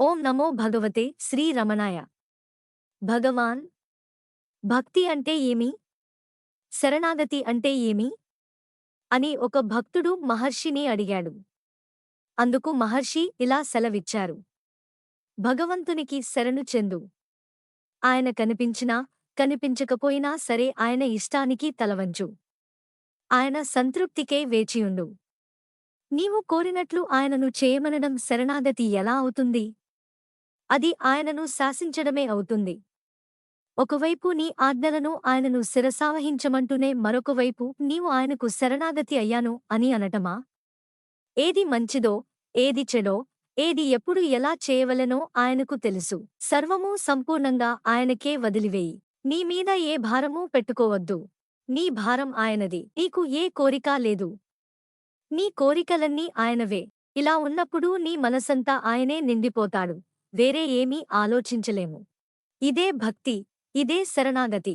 ఓం నమో భగవతే శ్రీరమణాయ భగవాన్ భక్తి అంటే ఏమి? శరణాగతి అంటే ఏమి? అని ఒక భక్తుడు మహర్షిని అడిగాడు. అందుకు మహర్షి ఇలా సెలవిచ్చారు. భగవంతునికి శరణు చెందు. ఆయన కనిపించినా కనిపించకపోయినా సరే ఆయన ఇష్టానికి తలవంచు. ఆయన సంతృప్తికే వేచియుండు. నీవు కోరినట్లు ఆయనను చేయమనడం శరణాగతి ఎలా అవుతుంది? అది ఆయనను శాసించడమే అవుతుంది. ఒకవైపు నీ ఆజ్ఞలను ఆయనను శిరసావహించమంటూనే మరొకవైపు నీవు ఆయనకు శరణాగతి అయ్యాను అని అనటమా? ఏది మంచిదో ఏది చెడో ఏది ఎప్పుడు ఎలా చేయవలెనో ఆయనకు తెలుసు. సర్వమూ సంపూర్ణంగా ఆయనకే వదిలివేయి. నీ మీద ఏ భారమూ పెట్టుకోవద్దు. నీ భారం ఆయనది. నీకు ఏ కోరిక లేదు. నీ కోరికలన్నీ ఆయనవే. ఇలా ఉన్నప్పుడు నీ మనసంతా ఆయనే నిండిపోతాడు. వేరే ఏమీ ఆలోచించలేము. ఇదే భక్తి ఇదే శరణాగతి.